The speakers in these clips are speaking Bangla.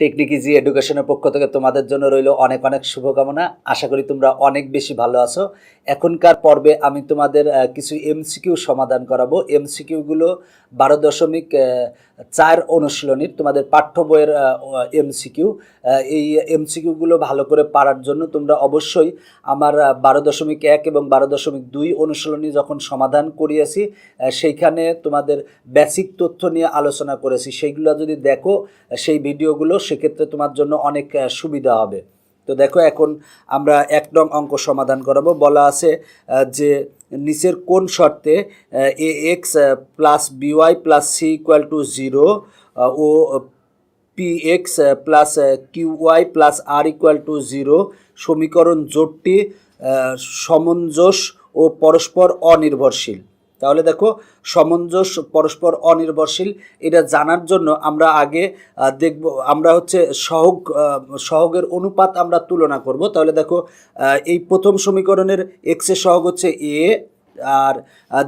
টেকনিক ইজি এডুকেশনের পক্ষ থেকে তোমাদের জন্য রইল অনেক অনেক শুভকামনা। আশা করি তোমরা অনেক বেশি ভালো আছো। এখনকার পর্বে আমি তোমাদের কিছু এমসিকিউ সমাধান করাবো। এমসিকিউগুলো বারো দশমিক চার অনুশীলনীর তোমাদের পাঠ্য বইয়ের এমসিকিউ এই এমসিকিউগুলো ভালো করে পারার জন্য তোমরা অবশ্যই আমার বারো দশমিক এক এবং বারো দশমিক দুই অনুশীলনী যখন সমাধান করিয়েছি সেইখানে তোমাদের বেসিক তথ্য নিয়ে আলোচনা করেছি। সেইগুলো যদি দেখো সেই ভিডিওগুলো সেক্ষেত্রে তোমার জন্য অনেক সুবিধা হবে। তো দেখো, এখন আমরা এক নং অঙ্ক সমাধান করাবো। বলা আছে যে নিচের কোন শর্তে A X plus B Y plus C equal to zero O P X plus Q Y plus R equal to zero সমীকরণ জোটটি সমঞ্জস ও পরস্পর অনির্ভরশীল। তাহলে দেখো সমঞ্জস পরস্পর অনির্ভরশীল, এটা জানার জন্য আমরা আগে দেখব, আমরা হচ্ছে সহগ সহগের অনুপাত আমরা তুলনা করব। তাহলে দেখো এই প্রথম সমীকরণের এক্সের সহগ হচ্ছে এ আর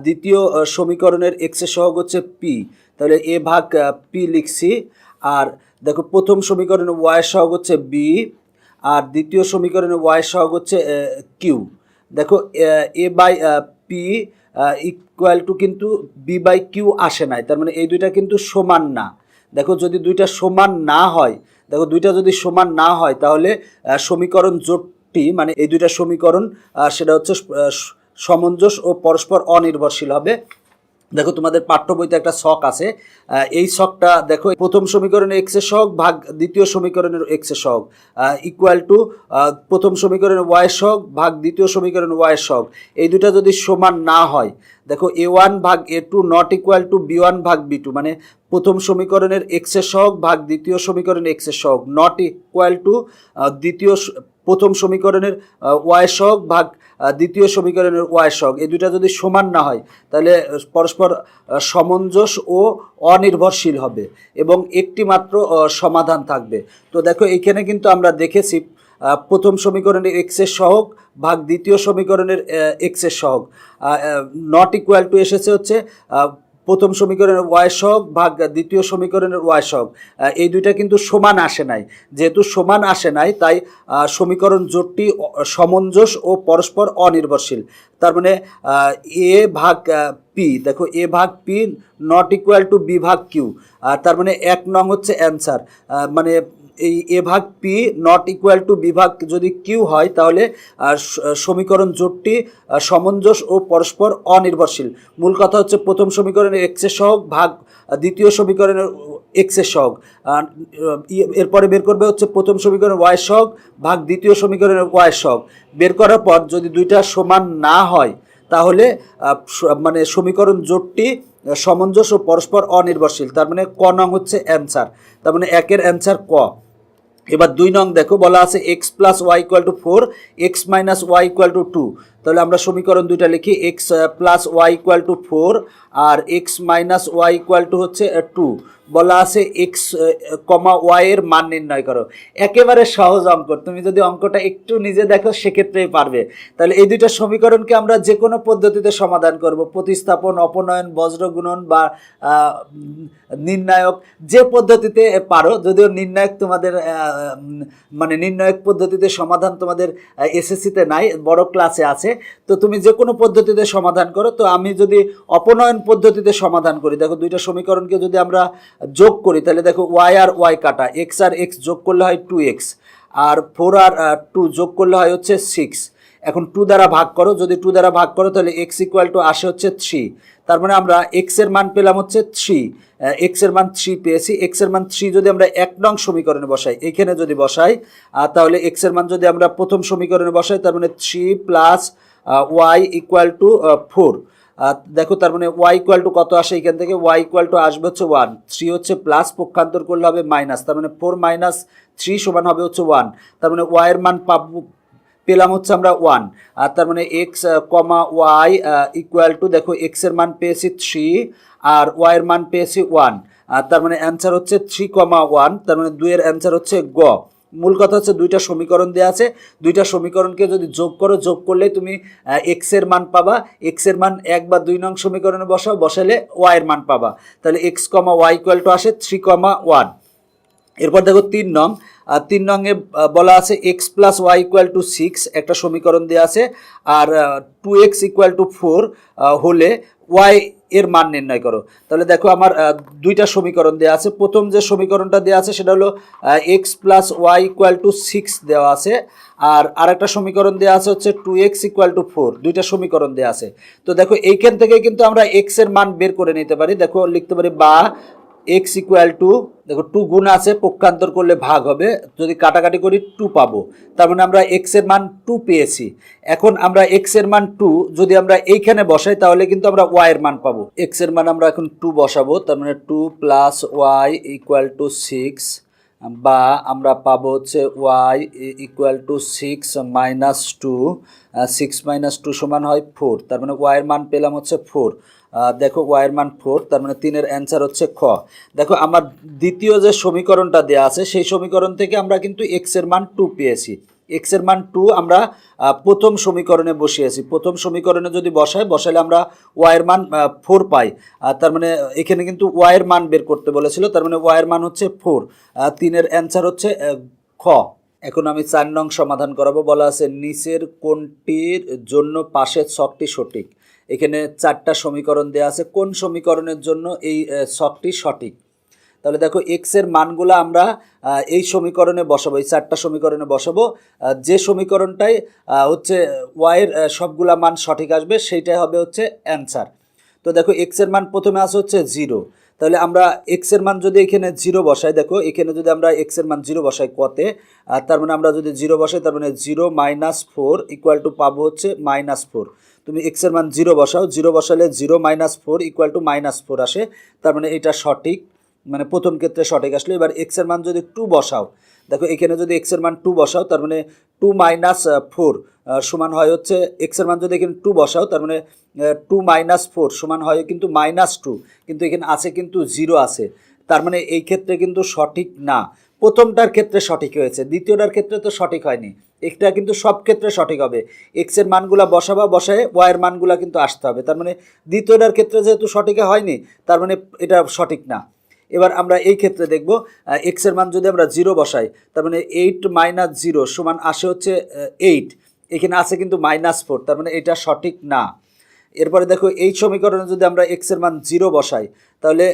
দ্বিতীয় সমীকরণের এক্সের সহগ হচ্ছে পি তাহলে এ ভাগ পি লিখছি, আর দেখো, প্রথম সমীকরণের ওয়াই সহগ হচ্ছে বি আর দ্বিতীয় সমীকরণের ওয়াই সহগ হচ্ছে কিউ দেখো A by P equal to কিন্তু বি বাই কিউ আসে নাই। তার মানে এই দুইটা কিন্তু সমান না। দেখো যদি দুইটা সমান না হয়, দেখো দুইটা যদি সমান না হয়, তাহলে সমীকরণ জোটটি মানে এই দুইটা সমীকরণ সেটা হচ্ছে সমঞ্জস ও পরস্পর অনির্ভরশীল হবে। দেখো, তোমাদের পাঠ্য বইতে একটা শখ আছে। এই শখটা দেখো প্রথম সমীকরণের এক্সের সহগ ভাগ দ্বিতীয় সমীকরণের এক্সের সহগ ইকুয়াল টু প্রথম সমীকরণের ওয়াই সহগ ভাগ দ্বিতীয় সমীকরণের ওয়াই সহগ এই দুটা যদি সমান না হয়, দেখো এ ওয়ান ভাগ A two not equal to B one ভাগ বি টু মানে প্রথম সমীকরণের এক্সের সহগ ভাগ দ্বিতীয় সমীকরণের এক্সের সহগ নট ইকুয়াল টু দ্বিতীয় প্রথম সমীকরণের ওয়াই সহগ ভাগ দ্বিতীয় সমীকরণের ওয়াই সহগ। এই দুটা যদি সমান না হয়, তাহলে পরস্পর সমঞ্জস ও অনির্ভরশীল হবে এবং একটি মাত্র সমাধান থাকবে। তো দেখো এখানে কিন্তু আমরা দেখেছি প্রথম সমীকরণের এক্সের সহগ ভাগ দ্বিতীয় সমীকরণের এক্সের সহগ। নট ইকুয়াল টু এসেছে হচ্ছে প্রথম সমীকরণের ওয়াই সহগ ভাগ দ্বিতীয় সমীকরণের ওয়াই সহগ। এই দুইটা কিন্তু সমান আসে নাই। যেহেতু সমান আসে নাই, তাই সমীকরণ জোটটি সমঞ্জস ও পরস্পর অনির্ভরশীল। তার মানে এ ভাগ পি, দেখো, এ ভাগ P not equal to B ভাগ কিউ। তার মানে এক নং হচ্ছে অ্যান্সার। মানে এই এ ভাগ পি নট ইকুয়াল টু বিভাগ যদি কিউ হয়, তাহলে সমীকরণ জোটটি সমঞ্জস ও পরস্পর অনির্ভরশীল। মূল কথা হচ্ছে প্রথম সমীকরণের এক্সের সহগ ভাগ দ্বিতীয় সমীকরণের এক্সের সহগ। এরপরে বের করবে হচ্ছে প্রথম সমীকরণের ওয়াই সহগ ভাগ দ্বিতীয় সমীকরণের ওয়াই সহগ। বের করার পর যদি দুইটা সমান না হয়, তাহলে মানে সমীকরণ জোটটি সমঞ্জস ও পরস্পর অনির্ভরশীল। তার মানে ক নং হচ্ছে অ্যান্সার তার মানে একের অ্যান্সার ক। এবার দুই নং দেখো, বলা আছে X plus Y equal to four X minus Y equal to two তাহলে আমরা সমীকরণ দুইটা লিখি X plus Y equal to four R X minus Y equal to হচ্ছে টু বলা আছে এক্স কমা ওয়াইয়ের মান নির্ণয় করো। একেবারে সহজ অঙ্ক, তুমি যদি অঙ্কটা একটু নিজে দেখো, সেক্ষেত্রেই পারবে। তাহলে এই দুইটা সমীকরণকে আমরা যে কোনো পদ্ধতিতে সমাধান করব। প্রতিস্থাপন, অপনয়ন বজ্রগুণন বা নির্ণায়ক, যে পদ্ধতিতে পারো। যদিও নির্ণায়ক তোমাদের মানে নির্ণায়ক পদ্ধতিতে সমাধান তোমাদের এসএসসিতে নাই, বড় ক্লাসে আছে। তো তুমি যে কোনো পদ্ধতিতে সমাধান করো। তো আমি যদি অপনয়ন পদ্ধতিতে সমাধান করি, দেখো দুইটা সমীকরণকে যদি আমরা যোগ করি, তাহলে দেখো ওয়াই আর ওয়াই কাটা এক্স আর এক্স যোগ করলে হয় টু এক্স আর ফোর আর টু যোগ করলে হয় হচ্ছে সিক্স এখন টু দ্বারা ভাগ করো, যদি টু দ্বারা ভাগ করো, তাহলে এক্স ইকুয়াল টু আসে হচ্ছে থ্রি তার মানে আমরা এক্সের মান পেলাম হচ্ছে থ্রি এক্সের মান থ্রি পেয়েছি। এক্সের মান থ্রি যদি আমরা এক নং সমীকরণে বসাই, এখানে যদি বসাই তাহলে এক্সের মান যদি আমরা প্রথম সমীকরণে বসাই, তার মানে three plus Y equal to four দেখো তার মানে ওয়াই ইকুয়াল টু কত আসে এখান থেকে? ওয়াই ইকুয়াল টু আসবে হচ্ছে ওয়ান থ্রি হচ্ছে প্লাস পক্ষান্তর করলে হবে মাইনাস তার মানে ফোর মাইনাস থ্রি সমান হবে হচ্ছে ওয়ান তার মানে ওয়াইয়ের মান পাবো পেলাম হচ্ছে আমরা ওয়ান আর তার মানে X comma Y equal to দেখো এক্সের মান পেয়েছি থ্রি আর ওয়াইয়ের মান পেয়েছি ওয়ান আর তার মানে অ্যান্সার হচ্ছে থ্রি কমা ওয়ান তার মানে দুইয়ের অ্যান্সার হচ্ছে গ। মূল কথা হচ্ছে দুইটা সমীকরণ দেওয়া আছে, দুইটা সমীকরণকে যদি যোগ করো, যোগ করলে তুমি এক্সের মান পাবা এক্সের মান এক বা দুই নং সমীকরণে বসাও বসালে ওয়াই এর মান পাবা। তাহলে X comma Y equal to আসে থ্রি কমা ওয়ান এরপর দেখো তিন নং তিন নংয়ে বলা আছে X plus Y equal to six একটা সমীকরণ দেওয়া আছে। আর two X equal to four হলে ওয়াই এর মান নির্ণয় করো। তাহলে দেখো আমার দুইটা সমীকরণ দেওয়া আছে। প্রথম যে সমীকরণটা দেওয়া আছে সেটা হলো X plus Y equal to six দেওয়া আছে। আর আরেকটা সমীকরণ দেওয়া আছে হচ্ছে two X equal to four দুইটা সমীকরণ দেওয়া আছে। তো দেখো এইখান থেকে কিন্তু আমরা এক্সের মান বের করে নিতে পারি। দেখো লিখতে পারি বা এক্স ইকুয়াল টু দেখো টু গুণ আছে, পক্ষান্তর করলে ভাগ হবে। যদি কাটাকাটি করি টু পাবো। তার মানে আমরা এক্সের মান টু পেয়েছি। এখন আমরা এক্সের মান টু যদি আমরা এইখানে বসাই, তাহলে কিন্তু আমরা ওয়াই এর মান পাবো। এক্সের মান আমরা এখন টু বসাবো, তার মানে two plus Y equal to six বা আমরা পাবো হচ্ছে Y equal to six minus two six minus two সমান হয় ফোর তার মানে ওয়াইয়ের মান পেলাম হচ্ছে ফোর দেখো ওয়াইয়ের মান ফোর, তার মানে তিনের অ্যান্সার হচ্ছে খ। দেখো, আমার দ্বিতীয় যে সমীকরণটা দেওয়া আছে, সেই সমীকরণ থেকে আমরা কিন্তু এক্সের মান টু পেয়েছি। এক্সের মান টু আমরা প্রথম সমীকরণে বসিয়েছি। প্রথম সমীকরণে যদি বসাই বসালে আমরা ওয়াইয়ের মান ফোর পাই। তার মানে এখানে কিন্তু ওয়াইয়ের মান বের করতে বলেছিল, তার মানে ওয়াইয়ের মান হচ্ছে ফোর তিনের অ্যান্সার হচ্ছে খ। এখন আমি চার নং সমাধান করাবো। বলা আছে, নিচের কোনটির জন্য পাশের ছকটি সঠিক? এখানে চারটা সমীকরণ দেওয়া আছে। কোন সমীকরণের জন্য এই ছকটি সঠিক? তাহলে দেখো এক্সের মানগুলো আমরা এই সমীকরণে বসাবো, এই চারটা সমীকরণে বসাবো। যে সমীকরণটাই হচ্ছে ওয়াইয়ের সবগুলা মান সঠিক আসবে, সেইটাই হবে হচ্ছে অ্যান্সার। তো দেখো এক্সের মান প্রথমে আসে হচ্ছে জিরো। তাহলে আমরা এক্সের মান যদি এখানে জিরো বসাই, দেখো, এখানে যদি আমরা এক্সের মান জিরো বসাই কতে তার মানে আমরা যদি জিরো বসাই, তার মানে zero minus four equal to পাবো হচ্ছে মাইনাস ফোর। তুমি এক্সের মান জিরো বসাও জিরো বসালে zero minus four equal to minus four আসে। তার মানে এটা সঠিক মানে প্রথম ক্ষেত্রে সঠিক আসলো। এবার এক্সের মান যদি টু বসাও, দেখো এখানে যদি এক্সের মান টু বসাও, তার মানে টু মাইনাস ফোর সমান হয় হচ্ছে এক্সের মান যদি এখানে টু বসাও, তার মানে টু মাইনাস ফোর সমান হয় কিন্তু মাইনাস টু কিন্তু এখানে আছে কিন্তু জিরো আছে তার মানে এই ক্ষেত্রে কিন্তু সঠিক না। প্রথমটার ক্ষেত্রে সঠিক হয়েছে, দ্বিতীয়টার ক্ষেত্রে তো সঠিক হয়নি। এটা কিন্তু সব ক্ষেত্রে সঠিক হবে। এক্সের মানগুলা বসাবা, বসায় ওয়াইয়ের মানগুলা কিন্তু আসতে হবে। তার মানে দ্বিতীয়টার ক্ষেত্রে যেহেতু সঠিক হয়নি, তার মানে এটা সঠিক না। এবার আমরা এই ক্ষেত্রে দেখব এক্সের মান যদি আমরা জিরো বসাই, তার মানে এইট মাইনাস জিরো সমান আসে হচ্ছে এইট এখানে আছে কিন্তু মাইনাস ফোর তার মানে এটা সঠিক না। এরপরে দেখো, এই সমীকরণে যদি আমরা এক্সের মান জিরো বসাই, তাহলে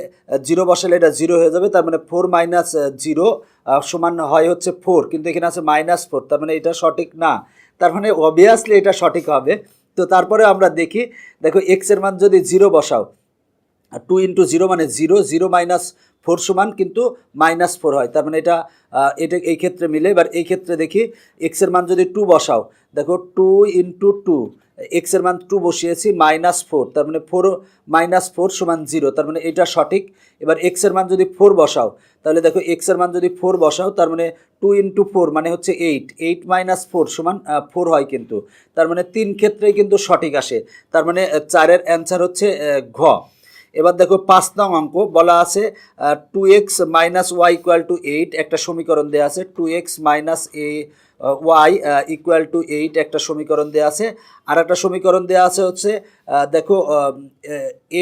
জিরো বসালে এটা জিরো হয়ে যাবে, তার মানে ফোর মাইনাস জিরো সমান হয় হচ্ছে ফোর কিন্তু এখানে আছে মাইনাস ফোর তার মানে এটা সঠিক না। তার মানে অবভিয়াসলি এটা সঠিক হবে। তো তারপরে আমরা দেখি, দেখো এক্সের মান যদি জিরো বসাও টু ইন্টু জিরো মানে জিরো জিরো মাইনাস ফোর সমান, কিন্তু মাইনাস ফোর হয়। তার মানে এটা এটা এই ক্ষেত্রে মিলে, এবার এই ক্ষেত্রে দেখি এক্সের মান যদি টু বসাও, দেখো টু ইন্টু টু এক্সের মান টু বসিয়েছি মাইনাস ফোর তার মানে ফোর মাইনাস ফোর সমান জিরো তার মানে এটা সঠিক। এবার এক্সের মান যদি ফোর বসাও, তাহলে দেখো এক্সের মান যদি ফোর বসাও, তার মানে টু ইন্টু ফোর মানে হচ্ছে এইট এইট মাইনাস ফোর সমান ফোর হয় কিন্তু। তার মানে তিন ক্ষেত্রেই কিন্তু সঠিক আসে। তার মানে চারের অ্যান্সার হচ্ছে ঘ। এবার দেখো পাঁচ নং অঙ্ক বলা আছে two X minus Y equal to eight একটা সমীকরণ দেওয়া আছে two X minus A Y equal to eight একটা সমীকরণ দেওয়া আছে। আর একটা সমীকরণ দেওয়া আছে হচ্ছে দেখো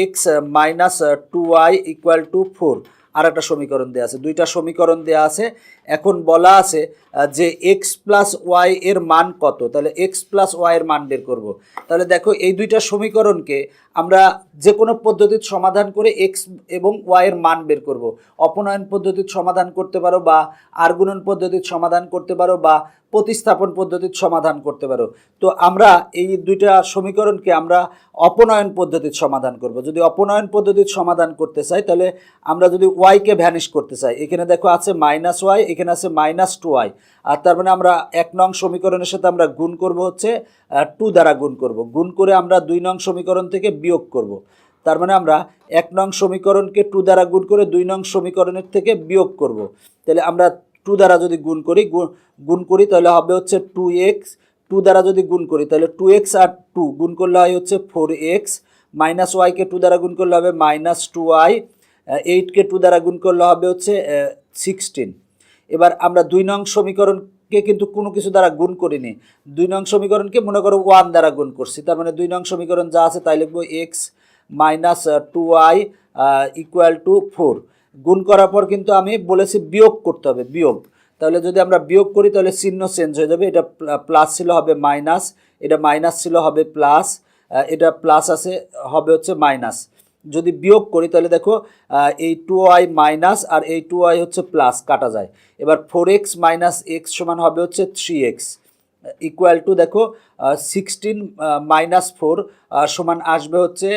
X minus two Y equal to four আর একটা সমীকরণ দেওয়া আছে। দুইটা সমীকরণ দেওয়া আছে। এখন বলা আছে যে এক্স প্লাস ওয়াই এর মান কত? তাহলে এক্স প্লাস ওয়াই এর মান বের করব। তাহলে দেখো, এই দুইটা সমীকরণকে আমরা যে কোনো পদ্ধতির সমাধান করে এক্স এবং ওয়াই এর মান বের করব। অপনয়ন পদ্ধতির সমাধান করতে পারো বা আর্গুণন পদ্ধতির সমাধান করতে পারো বা প্রতিস্থাপন পদ্ধতির সমাধান করতে পারো। তো আমরা এই দুইটা সমীকরণকে আমরা অপনয়ন পদ্ধতির সমাধান করব। যদি অপনয়ন পদ্ধতির সমাধান করতে চাই, তাহলে আমরা যদি ওয়াইকে ভ্যানিশ করতে চাই, এখানে দেখো আছে মাইনাস ওয়াই এখানে আছে মাইনাস টু ওয়াই আর তার মানে আমরা এক নং সমীকরণের সাথে আমরা গুণ করব হচ্ছে টু দ্বারা গুণ করব। গুণ করে আমরা দুই নং সমীকরণ থেকে বিয়োগ করব। তার মানে আমরা এক নং সমীকরণকে টু দ্বারা গুণ করে দুই নং সমীকরণের থেকে বিয়োগ করব। তাহলে আমরা টু দ্বারা যদি গুণ করি গুণ- করি, তাহলে হবে হচ্ছে টু এক্স টু দ্বারা যদি গুণ করি, তাহলে টু এক্স আর টু গুণ করলে হয় হচ্ছে ফোর এক্স মাইনাস ওয়াইকে টু দ্বারা গুণ করলে হবে মাইনাস টু ওয়াই এইটকে টু দ্বারা গুণ করলে হবে হচ্ছে সিক্সটিন এবার আমরা দুই নং সমীকরণকে কিন্তু কোনো কিছু দ্বারা গুণ করিনি। দুই নং সমীকরণকে মনে করো ওয়ান দ্বারা গুণ করছি, তার মানে দুই নং সমীকরণ যা আছে তাই লিখব X minus two Y equal to four গুণ করার পর কিন্তু আমি বলেছি বিয়োগ করতে হবে, বিয়োগ। তাহলে যদি আমরা বিয়োগ করি, তাহলে চিহ্ন চেঞ্জ হয়ে যাবে। এটা প্লাস ছিল হবে মাইনাস এটা মাইনাস ছিল হবে প্লাস এটা প্লাস আছে, হবে হচ্ছে মাইনাস যদি বিয়োগ করি, তাহলে দেখো এই টু ওয়াই মাইনাস আর এই টু ওয়াই হচ্ছে প্লাস কাটা যায়। এবার ফোর এক্স মাইনাস এক্স সমান হবে হচ্ছে থ্রি এক্স ইকুয়াল টু দেখো সিক্সটিন মাইনাস ফোর সমান আসবে হচ্ছে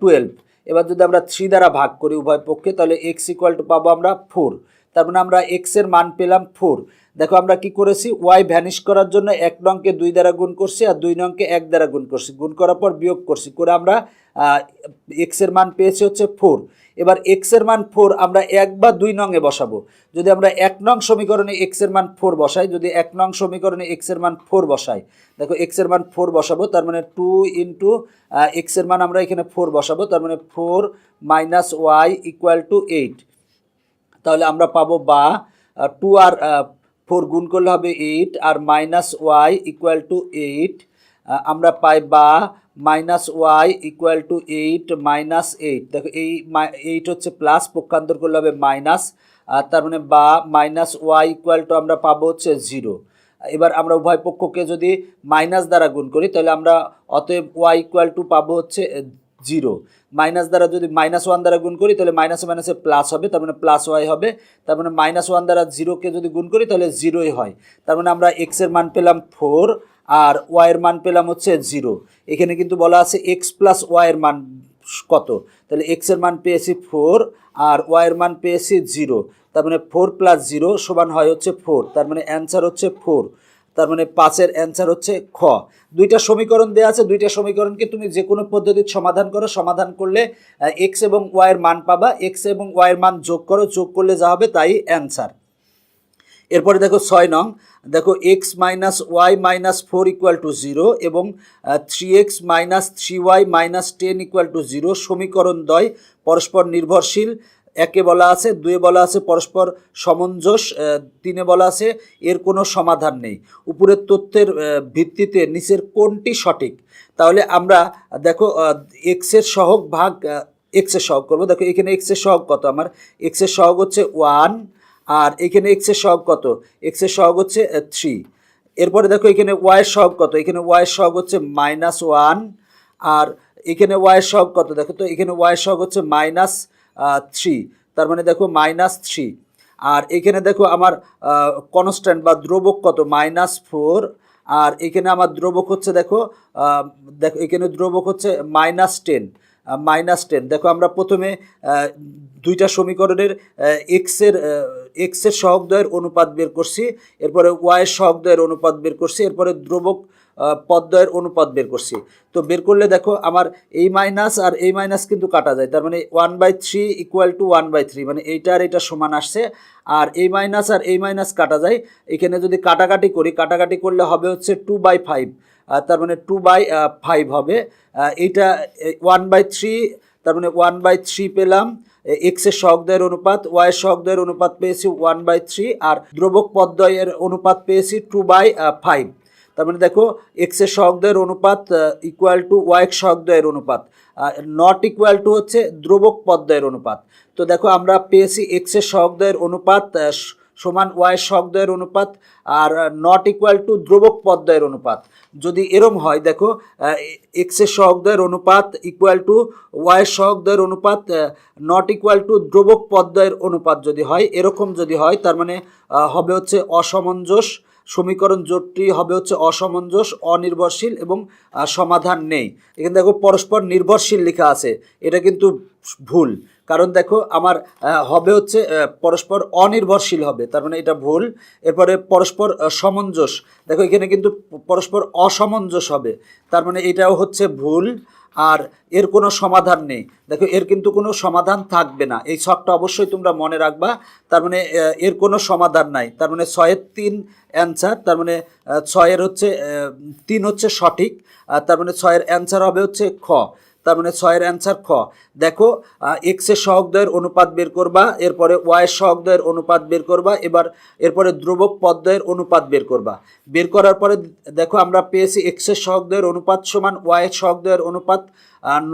টুয়েলভ এবার যদি আমরা থ্রি দ্বারা ভাগ করি উভয় পক্ষে, তাহলে এক্স ইকুয়াল টু পাবো আমরা ফোর তার মানে আমরা এক্সের মান পেলাম ফোর দেখো আমরা কি করেছি? ওয়াই ভ্যানিশ করার জন্য এক নংকে দুই দ্বারা গুণ করছি আর দুই নংকে এক দ্বারা গুণ করছি। গুণ করার পর বিয়োগ করছি। করে আমরা এক্সের মান পেয়েছি হচ্ছে ফোর এবার এক্সের মান ফোর আমরা এক বা দুই নংয়ে বসাবো। যদি আমরা এক নং সমীকরণে এক্সের মান ফোর বসাই, যদি এক নং সমীকরণে এক্সের মান ফোর বসাই, দেখো এক্সের মান ফোর বসাবো, তার মানে টু ইন্টু এক্সের মান আমরা এখানে ফোর বসাবো, তার মানে four minus Y equal to eight তাহলে আমরা পাবো বা টু আর ফোর গুণ করলে হবে eight R minus Y equal to eight আমরা পাই বা minus Y equal to eight minus eight দেখো এই এইট হচ্ছে প্লাস পক্ষান্তর করলে হবে মাইনাস আর তার মানে বা মাইনাস ওয়াই ইকুয়াল টু আমরা পাবো হচ্ছে জিরো এবার আমরা উভয় পক্ষকে যদি মাইনাস দ্বারা গুণ করি, তাহলে আমরা অতএব ওয়াই ইকুয়াল টু পাবো হচ্ছে জিরো। মাইনাস দ্বারা যদি মাইনাস ওয়ান দ্বারা গুণ করি, তাহলে মাইনাসে মাইনাসে প্লাস হবে, তার মানে প্লাস ওয়াই হবে। তার মানে মাইনাস ওয়ান দ্বারা জিরোকে যদি গুণ করি, তাহলে জিরোই হয়। তার মানে আমরা এক্সের মান পেলাম ফোর আর ওয়াইয়ের মান পেলাম হচ্ছে জিরো এখানে কিন্তু বলা আছে এক্স প্লাস ওয়াইয়ের মান কত? তাহলে এক্সের মান পেয়েছি ফোর আর ওয়াইয়ের মান পেয়েছি জিরো তার মানে ফোর প্লাস জিরো সমান হয় হচ্ছে ফোর তার মানে অ্যান্সার হচ্ছে ফোর তার মানে পাঁচের অ্যান্সার হচ্ছে খ। দুইটা সমীকরণ দেওয়া আছে, দুইটা সমীকরণকে তুমি যে কোনো পদ্ধতির সমাধান করো। সমাধান করলে এক্স এবং ওয়াইয়ের মান পাবা। এক্স এবং ওয়াইয়ের মান যোগ করো। যোগ করলে যা হবে তাই অ্যান্সার এরপরে দেখো ছয় নং, দেখো X minus Y minus four equal to zero এবং three X minus three Y minus ten equal to zero সমীকরণ দ্বয় পরস্পর নির্ভরশীল। একে বলা আছে দুয়ে বলা আছে পরস্পর সমঞ্জস তিনে বলা আছে এর কোনো সমাধান নেই উপরের তথ্যের ভিত্তিতে নিচের কোনটি সঠিক তাহলে আমরা দেখো এক্সের সহগ ভাগ এক্সের সহগ করব দেখো এখানে এক্সের সহগ কত আমার এক্সের সহগ হচ্ছে ওয়ান আর এখানে এক্সের সহগ কত এক্সের সহগ হচ্ছে থ্রি এরপরে দেখো এখানে ওয়াইয়ের সহগ কত এখানে ওয়াইয়ের সহগ হচ্ছে মাইনাস ওয়ান আর এখানে ওয়াইয়ের সহগ কত দেখো তো এখানে ওয়াইয়ের সহগ হচ্ছে মাইনাস থ্রি তার মানে দেখো মাইনাস থ্রি আর এখানে দেখো আমার কনস্ট্যান্ট বা দ্রবক কত? মাইনাস ফোর আর এখানে আমার দ্রবক হচ্ছে দেখো দেখো, এখানে দ্রবক হচ্ছে মাইনাস টেন মাইনাস টেন দেখো আমরা প্রথমে দুইটা সমীকরণের এক্সের এক্সের সহগদ্বয়ের অনুপাত বের করছি। এরপরে ওয়াইয়ের সহগদ্বয়ের অনুপাত বের করছি। এরপরে দ্রবক আহ, পদদ্বয়ের অনুপাত বের করছি। তো বের করলে দেখো আমার এই মাইনাস আর এই মাইনাস কিন্তু কাটা যায়। তার মানে one by three equal to one by three মানে এইটা আর এটা সমান আসছে। আর এই মাইনাস আর এই মাইনাস কাটা যায়। এখানে যদি কাটাকাটি করি কাটাকাটি করলে হবে হচ্ছে টু বাই ফাইভ তার মানে টু বাই ফাইভ হবে। এইটা ওয়ান বাই থ্রি তার মানে ওয়ান বাই থ্রি পেলাম। এক্সের সহগদ্বয়ের অনুপাত ওয়াইয়ের সহগদ্বয়ের অনুপাত পেয়েছি ওয়ান বাই থ্রি আর দ্রবক পদদ্বয়ের অনুপাত পেয়েছি টু বাই ফাইভ তার মানে দেখো এক্স এক্সের সহগদ্বয়ের অনুপাত ইকুয়াল টু ওয়াইয়ের সহগদ্বয়ের অনুপাত নট ইকুয়াল টু হচ্ছে দ্রবক পদদ্বয়ের অনুপাত। তো দেখো, আমরা পেয়েছি এক্সের সহগদ্বয়ের অনুপাত সমান ওয়াইয়ের সহগদ্বয়ের অনুপাত, আর নট ইকুয়াল টু দ্রবক পদদ্বয়ের অনুপাত। যদি এরম হয়, দেখো এক্স এক্সের সহগদ্বয়ের অনুপাত ইকুয়াল টু ওয়াইয়ের সহগদ্বয়ের অনুপাত নট ইকুয়াল টু দ্রবক পদদ্বয়ের অনুপাত যদি হয়, এরকম যদি হয়, তার মানে হবে হচ্ছে অসামঞ্জস সমীকরণ জোটটি হবে হচ্ছে অসামঞ্জস, অনির্ভরশীল এবং সমাধান নেই। এখানে দেখো পরস্পর নির্ভরশীল লেখা আছে। এটা কিন্তু ভুল। কারণ দেখো আমার হবে হচ্ছে পরস্পর অনির্ভরশীল হবে। তার মানে এটা ভুল। এরপরে পরস্পর সমঞ্জস। দেখো এখানে কিন্তু পরস্পর অসামঞ্জস হবে। তার মানে এটাও হচ্ছে ভুল। আর এর কোনো সমাধান নেই। দেখো, এর কিন্তু কোনো সমাধান থাকবে না। এই ছকটা অবশ্যই তোমরা মনে রাখবা। তার মানে এর কোনো সমাধান নাই। তার মানে ছয়ের তিন অ্যান্সার, তার মানে ছয়ের হচ্ছে তিন হচ্ছে সঠিক তার মানে ছয়ের অ্যান্সার হবে হচ্ছে খ। তার মানে ছয়ের অ্যান্সার খ। দেখো এক্সের সহকদয়ের অনুপাত বের করবা, এরপরে ওয়াইয়ের সহকদয়ের অনুপাত বের করবা, এবার এরপরে ধ্রুবক পদ্ময়ের অনুপাত বের করবা। বের করার পরে, দেখো, আমরা পেয়েছি এক্সের সহকদয়ের অনুপাত সমান ওয়াইয়ের সহকদয়ের অনুপাত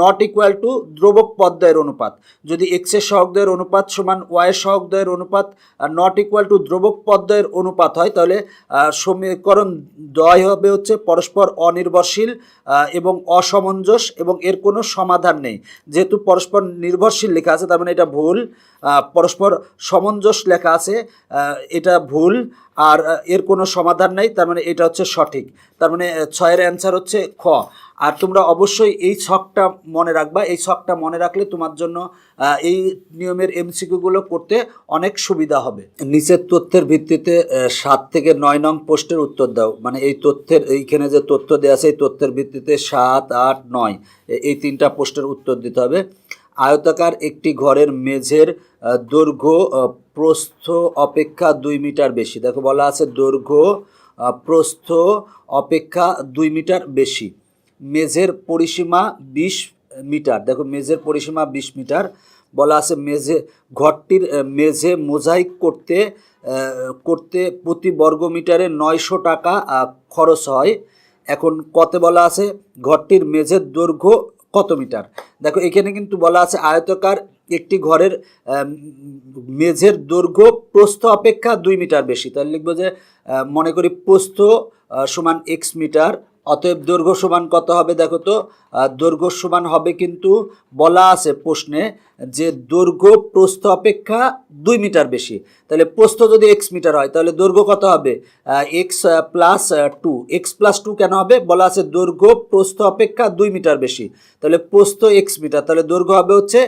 নট ইকুয়াল টু দ্রবক পদ্ময়ের অনুপাত। যদি এক্সের সহগদয়ের অনুপাত সমান ওয়াইয়ের সহগদয়ের অনুপাত নট ইকুয়াল টু দ্রবক পদ্ময়ের অনুপাত হয়, তাহলে সমীকরণ দয় হবে হচ্ছে পরস্পর অনির্ভরশীল এবং অসমঞ্জস, এবং এর কোনো সমাধান নেই। যেহেতু পরস্পর নির্ভরশীল লেখা আছে, তার মানে এটা ভুল। পরস্পর সমঞ্জস লেখা আছে এটা ভুল। আর এর কোনো সমাধান নেই, তার মানে এটা হচ্ছে সঠিক। তার মানে ছয়ের অ্যান্সার হচ্ছে খ। আর তোমরা অবশ্যই এই ছকটা মনে রাখবা, এই ছকটা মনে রাখলে তোমার জন্য এই নিয়মের এমসিকিউগুলো করতে অনেক সুবিধা হবে। নিচের তথ্যের ভিত্তিতে সাত থেকে নয় নং পোস্টের উত্তর দাও। মানে এই তথ্যের, এইখানে যে তথ্য দেওয়া আছে, এই তথ্যের ভিত্তিতে সাত, আট, নয় এই তিনটা পোস্টের উত্তর দিতে হবে। আয়তাকার একটি ঘরের মেঝের দৈর্ঘ্য প্রস্থ অপেক্ষা দুই মিটার বেশি। দেখো বলা আছে দৈর্ঘ্য প্রস্থ অপেক্ষা দুই মিটার বেশি। মেঝের পরিসীমা বিশ মিটার। দেখো মেঝের পরিসীমা বিশ মিটার। বলা আছে মেঝে, ঘরটির মেঝে মোজাইক করতে করতে প্রতি বর্গমিটারে নয়শো টাকা খরচ হয়। এখন কতে বলা আছে ঘরটির মেঝের দৈর্ঘ্য কত মিটার? দেখো, এখানে কিন্তু বলা আছে আয়তকার একটি ঘরের মেঝের দৈর্ঘ্য প্রস্থ অপেক্ষা দুই মিটার বেশি। তাহলে লিখব যে মনে করি প্রস্থ সমান এক্স মিটার অতএব দৈর্ঘ্য সমান কত হবে দেখো তো? দৈর্ঘ্য সমান হবে কিন্তু বলা আছে প্রশ্নে যে দৈর্ঘ্য প্রস্থ অপেক্ষা দুই মিটার বেশি। তাহলে প্রস্থ যদি এক্স মিটার হয়, তাহলে দৈর্ঘ্য কত হবে? X plus two X plus two কেন হবে? বলা আছে দৈর্ঘ্য প্রস্থ অপেক্ষা দুই মিটার বেশি। তাহলে প্রস্থ এক্স মিটার, তাহলে দৈর্ঘ্য হবে হচ্ছে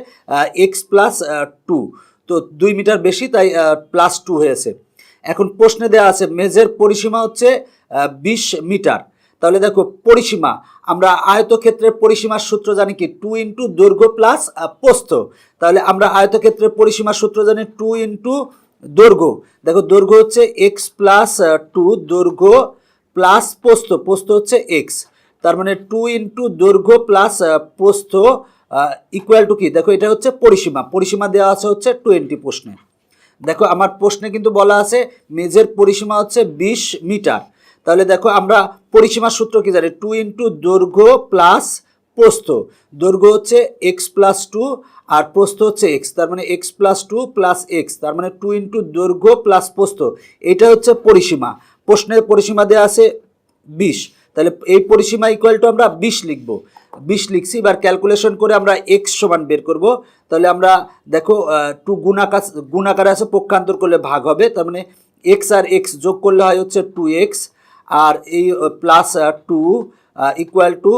এক্স প্লাস টু তো দুই মিটার বেশি, তাই প্লাস টু হয়েছে। এখন প্রশ্নে দেওয়া আছে, মেঝের পরিসীমা হচ্ছে বিশ মিটার। তাহলে দেখো পরিসীমা, আমরা আয়তক্ষেত্রের পরিসীমার সূত্র জানি কি? টু ইন্টু দৈর্ঘ্য প্লাস পোস্ত তাহলে আমরা আয়তক্ষেত্রের পরিসীমার সূত্র জানি টু ইন্টু দৈর্ঘ্য। দেখো দৈর্ঘ্য হচ্ছে এক্স প্লাস টু দৈর্ঘ্য প্লাস পোস্ত পোস্ত হচ্ছে এক্স তার মানে টু ইন্টু দৈর্ঘ্য প্লাস পোস্ত ইকুয়াল টু কি? দেখো এটা হচ্ছে পরিসীমা। পরিসীমা দেওয়া আছে হচ্ছে টোয়েন্টি প্রশ্নে। দেখো আমার প্রশ্নে কিন্তু বলা আছে, মেঝের পরিসীমা হচ্ছে বিশ মিটার। তাহলে দেখো আমরা পরিসীমার সূত্র কি জানি? টু ইন্টু দৈর্ঘ্য প্লাস প্রস্থ। দৈর্ঘ্য হচ্ছে এক্স প্লাস টু আর প্রস্থ হচ্ছে এক্স তার মানে X plus two plus X তার মানে টু ইন্টু দৈর্ঘ্য প্লাস প্রস্থ। এটা হচ্ছে পরিসীমা। প্রশ্নের পরিসীমা দেওয়া আছে বিশ। তাহলে এই পরিসীমা ইকুয়াল টু আমরা বিশ লিখব। বিশ লিখছি, এবার ক্যালকুলেশন করে আমরা এক্স সমান বের করব। তাহলে আমরা দেখো টু গুণাকার, গুণাকারে আছে, পক্ষান্তর করলে ভাগ হবে। তার মানে এক্স আর এক্স যোগ করলে হয় হচ্ছে টু এক্স আর এই plus two equal to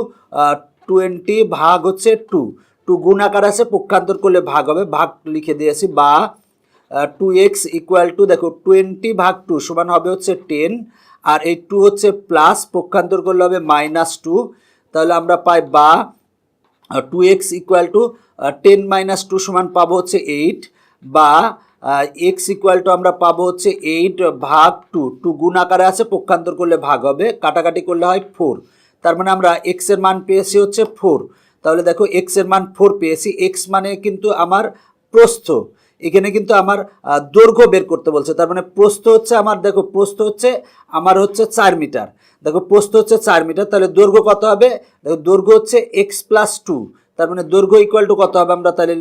twenty ভাগ হচ্ছে টু টু গুণ আকার আছে, পক্ষান্তর করলে ভাগ হবে। ভাগ লিখে দিয়েছি বা টু এক্স ইকুয়াল টু দেখো টোয়েন্টি ভাগ টু সমান হবে হচ্ছে টেন আর এই টু হচ্ছে প্লাস পক্ষান্তর করলে হবে মাইনাস টু তাহলে আমরা পাই, বা two X equal to ten minus two সমান পাবো হচ্ছে এইট বা এক্স ইকুয়াল টু আমরা পাবো হচ্ছে এইট ভাগ টু টু গুণ আকারে আছে, পক্ষান্তর করলে ভাগ হবে, কাটাকাটি করলে হয় ফোর তার মানে আমরা এক্সের মান পেয়েছি হচ্ছে ফোর তাহলে দেখো এক্সের মান ফোর পেয়েছি এক্স মানে কিন্তু আমার প্রস্থ। এখানে কিন্তু আমার দৈর্ঘ্য বের করতে বলছে, তার মানে প্রস্থ হচ্ছে আমার, দেখো প্রস্থ হচ্ছে আমার হচ্ছে চার মিটার। দেখো প্রস্থ হচ্ছে চার মিটার, তাহলে দৈর্ঘ্য কত হবে? দেখো দৈর্ঘ্য হচ্ছে এক্স প্লাস টু তার মানে দৈর্ঘ্য ইকুয়াল টু কত হবে? আমরা তাহলে,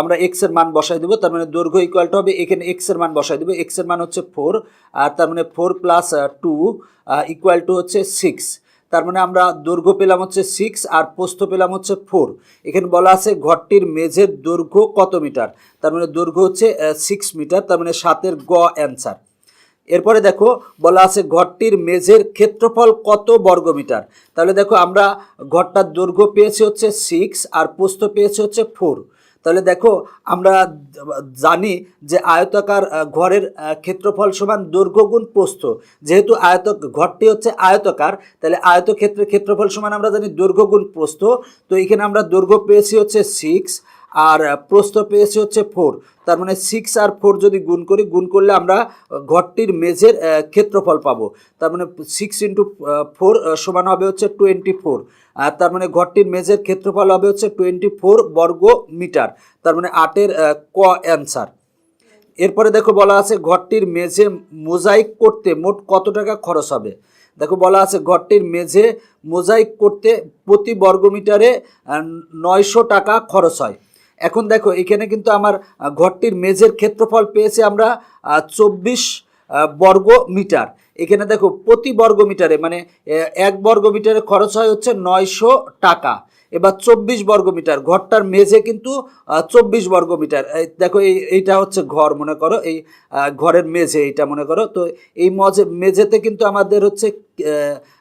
আমরা এক্সের মান বসাই দেবো। তার মানে দৈর্ঘ্য ইকুয়াল টু হবে, এখানে এক্সের মান বসাই দেবো। এক্সের মান হচ্ছে ফোর আর তার মানে four plus two equal to হচ্ছে সিক্স তার মানে আমরা দৈর্ঘ্য পেলাম হচ্ছে সিক্স আর প্রস্থ পেলাম হচ্ছে ফোর এখানে বলা আছে ঘরটির মেঝের দৈর্ঘ্য কত মিটার? তার মানে দৈর্ঘ্য হচ্ছে সিক্স মিটার তার মানে সাতের গ অ্যান্সার এরপরে দেখো, বলা আছে ঘরটির মেঝের ক্ষেত্রফল কত বর্গমিটার? তাহলে দেখো, আমরা ঘরটার দৈর্ঘ্য পেয়েছি হচ্ছে সিক্স আর প্রস্থ পেয়েছি হচ্ছে ফোর তাহলে দেখো, আমরা জানি যে আয়তাকার ঘরের ক্ষেত্রফল সমান দৈর্ঘ্য গুণ প্রস্থ। যেহেতু আয়ত ঘরটি হচ্ছে আয়তকার, তাহলে আয়তক্ষেত্রের ক্ষেত্রফল সমান আমরা জানি দৈর্ঘ্য গুণ প্রস্থ। তো এখানে আমরা দৈর্ঘ্য পেয়েছি হচ্ছে সিক্স আর প্রস্থ পেয়েছি হচ্ছে ফোর তার মানে সিক্স আর ফোর যদি গুণ করি, গুণ করলে আমরা ঘরটির মেঝের ক্ষেত্রফল পাবো। তার মানে সিক্স ইন্টু ফোর সমান হবে হচ্ছে টোয়েন্টি ফোর আর তার মানে ঘরটির মেঝের ক্ষেত্রফল হবে হচ্ছে টোয়েন্টি ফোর বর্গ মিটার। তার মানে আটের ক অ্যান্সার এরপরে দেখো বলা আছে ঘরটির মেঝে মোজাইক করতে মোট কত টাকা খরচ হবে? দেখো বলা আছে ঘরটির মেঝে মোজাইক করতে প্রতি বর্গমিটারে নয়শো টাকা খরচ হয়। এখন দেখো, এখানে কিন্তু আমার ঘরটির মেঝের ক্ষেত্রফল পেয়েছি আমরা চব্বিশ বর্গ মিটার এখানে দেখো, প্রতি বর্গ মিটারে মানে এক বর্গ মিটারে খরচ হয় হচ্ছে নয়শো টাকা। এবার চব্বিশ বর্গ মিটার ঘরটার মেঝে কিন্তু চব্বিশ বর্গ মিটার দেখো, এই, এইটা হচ্ছে ঘর, মনে করো, এই ঘরের মেঝে, এইটা মনে করো। তো এই মজে মেঝেতে কিন্তু আমাদের হচ্ছে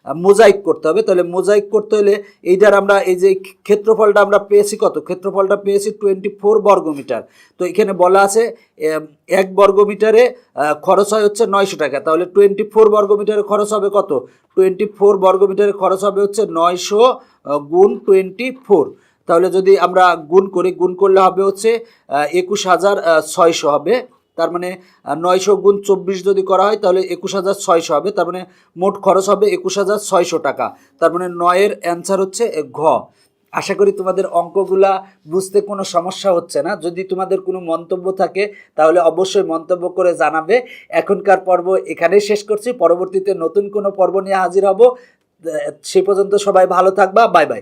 মোজাইক করতে হবে। তাহলে মোজাইক করতে হলে এইটার আমরা এই যে ক্ষেত্রফলটা আমরা পেয়েছি কত? ক্ষেত্রফলটা পেয়েছি টোয়েন্টি ফোর বর্গ মিটার তো এখানে বলা আছে এক বর্গ মিটারে খরচ হয় হচ্ছে নয়শো টাকা। তাহলে টোয়েন্টি ফোর বর্গ মিটারে খরচ হবে কত? টোয়েন্টি ফোর বর্গ মিটারে খরচ হবে হচ্ছে নয়শো গুণ টোয়েন্টি ফোর তাহলে যদি আমরা গুণ করি, গুণ করলে হবে হচ্ছে একুশ হাজার ছয়শো হবে। তার মানে নয়শো গুণ চব্বিশ যদি করা হয়, তাহলে একুশ হাজার ছয়শো হবে। তার মানে মোট খরচ হবে একুশ হাজার ছয়শো টাকা। তার মানে নয়ের অ্যান্সার হচ্ছে ঘ। আশা করি তোমাদের অঙ্কগুলা বুঝতে কোনো সমস্যা হচ্ছে না। যদি তোমাদের কোনো মন্তব্য থাকে, তাহলে অবশ্যই মন্তব্য করে জানাবে। এখনকার পর্ব এখানেই শেষ করছি। পরবর্তীতে নতুন কোনো পর্ব নিয়ে হাজির হব। সে পর্যন্ত সবাই ভালো থাকবা। Bye bye.